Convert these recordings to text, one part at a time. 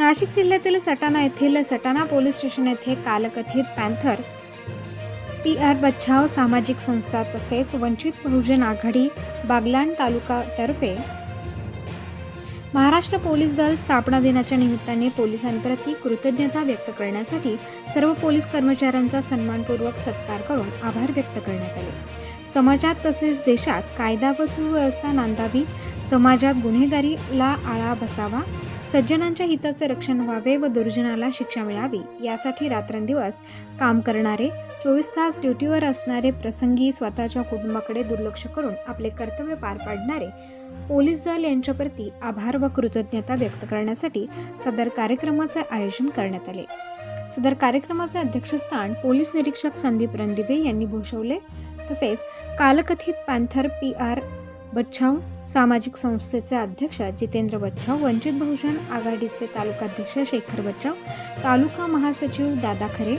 नाशिक जिल्ह्यातील सटाणा येथील Satana police station येथे कालकथित पॅन्थर पी आर बच्छाव सामाजिक संस्था तसेच वंचित बहुजन आघाडी बागलाण तालुकातर्फे महाराष्ट्र पोलीस दल स्थापना दिनाच्या निमित्ताने पोलिसांप्रती कृतज्ञता व्यक्त करण्यासाठी सर्व पोलीस कर्मचाऱ्यांचा सन्मानपूर्वक सत्कार करून आभार व्यक्त करण्यात आले. समाजात तसेच देशात कायदा व सुव्यवस्था नांदावी समाजात गुन्हेगारीला आळा बसावा सज्जनांच्या हिताचे रक्षण व्हावे व दुर्जनाला शिक्षा मिळावी यासाठी रात्रंदिवस काम करणारे चोवीस तास ड्युटीवर असणारे प्रसंगी स्वतःच्या कुटुंबाकडे दुर्लक्ष करून आपले कर्तव्य पार पाडणारे पोलीस दल यांच्याप्रती आभार व कृतज्ञता व्यक्त करण्यासाठी सदर कार्यक्रमाचे आयोजन करण्यात आले. सदर कार्यक्रमाचे अध्यक्षस्थान पोलीस निरीक्षक संदीप रणदिवे यांनी भूषवले. तसेच कालकथित पॅन्थर पी आर बच्छाव सामाजिक संस्थेचे अध्यक्ष जितेंद्र बच्छाव वंचित बहुजन आघाडीचे तालुकाध्यक्ष शेखर बच्छाव तालुका महासचिव दादा खरे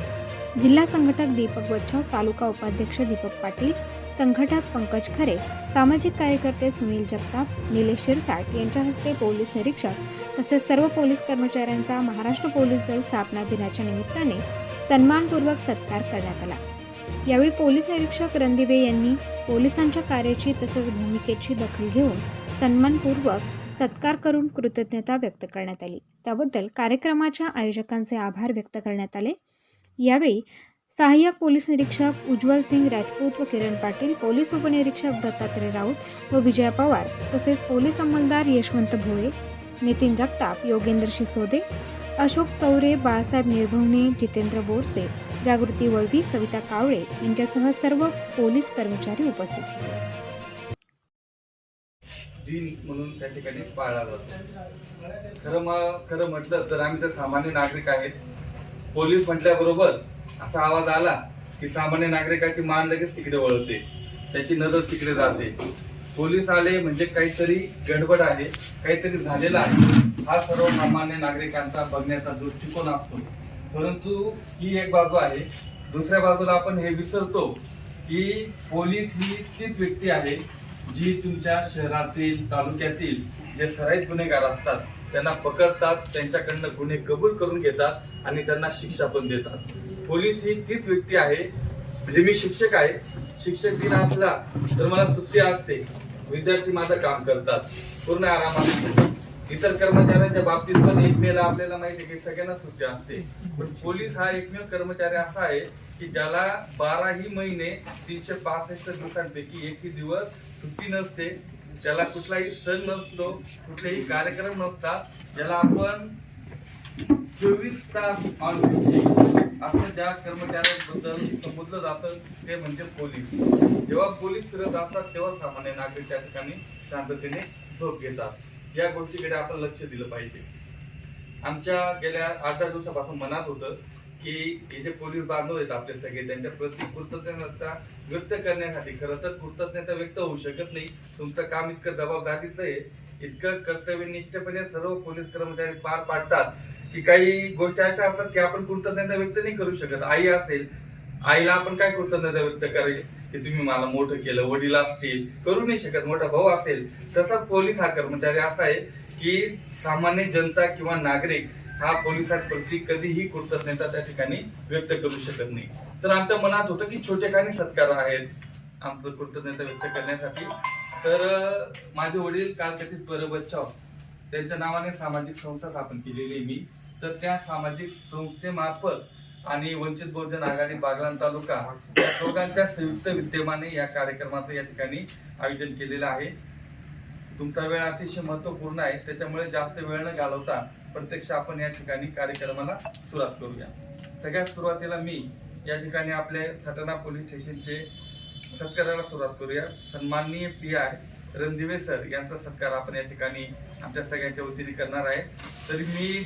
जिल्हा संघटक दीपक बच्छाव तालुका उपाध्यक्ष दीपक पाटील संघटक पंकज खरे सामाजिक कार्यकर्ते सुनील जगताप निलेश शिरसाट यांच्या हस्ते पोलीस निरीक्षक तसेच सर्व पोलीस कर्मचाऱ्यांचा महाराष्ट्र पोलीस दल स्थापना दिनाच्या निमित्ताने सन्मानपूर्वक सत्कार करण्यात आला. यावेळी पोलीस निरीक्षक रणदिवे यांनी पोलिसांच्या कार्याची तसेच भूमिकेची दखल घेऊन सन्मानपूर्वक सत्कार करून कृतज्ञता व्यक्त करण्यात आली. त्याबद्दल कार्यक्रमाच्या आयोजकांचे आभार व्यक्त करण्यात आले. यावेळी सहाय्यक पोलीस निरीक्षक उज्ज्वल सिंग राजपूत व किरण पाटील पोलीस उपनिरीक्षक दत्तात्रय राऊत व विजय पवार तसेच पोलीस अंमलदार यशवंत भोळे नितीन जगताप योगेंद्र शिसोदे अशोक चौरे बाळासाहेब निर्भवणे जितेंद्र बोरसे जागृती वळवी सविता कावळे यांच्यासह सर्व पोलीस कर्मचारी उपस्थित होते. दिन म्हणून त्या ठिकाणी पाळला जातो. खरं म- खरं म्हटलं तर आम्ही तर सामान्य नागरिक आहेत. पोलीस म्हटल्याबरोबर असा आवाज आला की सामान्य नागरिकाची मान लगेच तिकडे वळते. त्याची नजर तिकडे जाते. पोलीस आले म्हणजे काहीतरी गडबड आहे काहीतरी झालेलं आहे. हा सर्वसामान्य नागरिकांचा बघण्याचा दृष्टिकोन असतो परंतु ही एक बाजू आहे. दुसऱ्या बाजूला आपण हे विसरतो की पोलीस ही तीच व्यक्ती आहे जी तुमच्या शहरातील तालुक्यातील जे सराईत गुन्हेगार असतात त्यांना पकडतात त्यांच्याकडनं गुन्हे कबूल करून घेतात आणि त्यांना शिक्षा पण देतात. पोलीस ही तीच व्यक्ती आहे म्हणजे मी शिक्षक आहे. शिक्षक दिन असला तर मला सुट्टी असते. विद्यार्थी माझं काम करतात. पूर्ण आरामात इतर कर्मचाऱ्यांच्या बाबतीत पण एकमेला आपल्याला माहिती आहे की सगळ्यांना सुट्टी असते पण पोलीस हा एकमेव कर्मचारी असा आहे की ज्याला बाराही महिने तीनशे पासष्ट दिवसांपैकी एकही दिवस सुट्टी नसते. त्याला कुठलाही सण नसतो कुठलेही कार्यक्रम नसतात ज्याला आपण चोवीस तास ऑन असं ज्या कर्मचाऱ्यांबद्दल समजलं जातं ते म्हणजे पोलीस. जेव्हा पोलीस फिरत असतात तेव्हा सामान्य नागरिक त्या ठिकाणी शांततेने झोप घेतात. या गोष्टीकडे आपण लक्ष दिलं पाहिजे. आमच्या गेल्या आठ दहा दिवसापासून मनात होतं की हे जे पोलीस बांधव आहेत आपले सगळे त्यांच्या प्रति कृतज्ञता व्यक्त करण्यासाठी खरं तर कृतज्ञता व्यक्त होऊ शकत नाही. तुमचं काम इतकं जबाबदारीचं आहे इतकं कर्तव्यनिष्ठपणे सर्व पोलीस कर्मचारी पार पाडतात की काही गोष्टी अशा असतात की आपण कृतज्ञता व्यक्त नाही करू शकत. आई असेल आईला आपण काय कृतज्ञता व्यक्त करेल की तुम्ही मला मोठं केलं वडील असतील करू नाही शकत मोठा भाऊ असेल. तसाच पोलीस हा कर्मचारी असा आहे की सामान्य जनता किंवा नागरिक हा पोलिसांप्रती कधीही कृतज्ञता त्या ठिकाणी व्यक्त करू शकत नाही. तर आमच्या मनात होतं की छोटे काही सत्कार आहेत. आमचं कृतज्ञता व्यक्त करण्यासाठी. तर माझे वडील कालकथित परबच्चाव त्यांच्या नावाने सामाजिक संस्था स्थापन केलेली आहे मी. तर त्या सामाजिक संस्थेमार्फत आणि वंचित बहुजन आघाडी बागलाण तालुका या दोघांच्या संयुक्त विद्यमाने या कार्यक्रमाचं या ठिकाणी आयोजन केलेलं आहे. तुमचा वेळ अतिशय महत्त्वपूर्ण आहे. त्याच्यामुळे जास्त वेळ न घालवता प्रत्यक्ष आपण या ठिकाणी कार्यक्रमाला सुरुवात करूया. सगळ्यात सुरुवातीला मी या ठिकाणी आपले सटाणा पोलीस स्टेशनचे सत्काराला सुरुवात करूया. सन्माननीय पी आय रणदिवे सर यांचा सत्कार आपण या ठिकाणी आमच्या सगळ्यांच्या वतीने करणार आहे. तरी मी